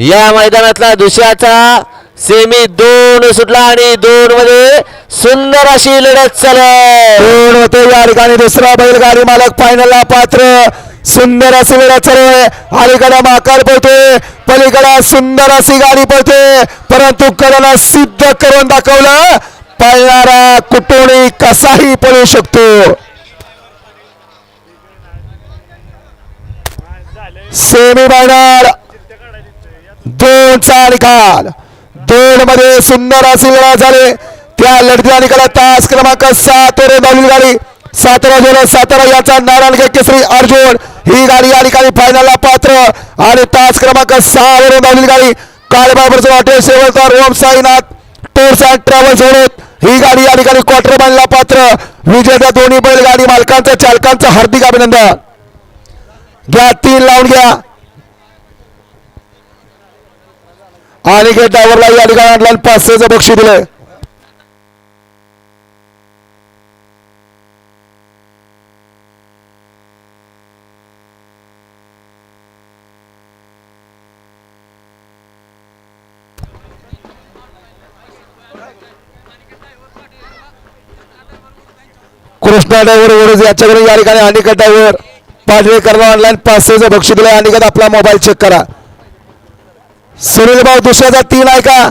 या मैदानातला दुसऱ्याचा सेमी दोन सुटला आणि दोन मध्ये सुंदर अशी लढत चालू दोन होते या ठिकाणी. दुसरा बैलगाडी मालक फायनलला पात्र. सुंदर अशी लढत चालू आहे अलीकडे माकड पळतोय. पलीकडे सुंदर अशी गाडी पळते परंतु कडाला सिद्ध करून दाखवलं पळणारा कुटुंबी कसाही पळू शकतो. सेमी फायनल दोनचा निकाल दोन मध्ये सुंदर असे लढत झाली. त्या लढतीला निकाला तास क्रमांक सात रे धावली गाडी. सातारा जोर सातारा याचा नारायण केसरी अर्जुन. ही गाडी या ठिकाणी फायनलला पात्र. आणि तास क्रमांक सहा रे धावली गाडी. काळबाबरचं hotel Sevalkar Om Sainath. Tours and travels होत ही गाडी या ठिकाणी क्वार्टर बांधला पात्र. विजेत्या दोन्ही बैलगाडी मालकांचं चालकांचं हार्दिक अभिनंदन. घ्या तीन लावून घ्या. आणि गेट ड्रायव्हरला या ठिकाणी आणलं आणि पाचशेचं बक्षी दिलंय. कृष्णा डायवर वरच याच्याकडे या ठिकाणी अनिकेत ड्रायव्हर. पाडवेकरला ऑनलाईन पाचशेचं बक्षीस दिलंय अनिकेत आपला मोबाईल चेक करा. सुनील भाऊ दुसऱ्याचा तीन आहे का?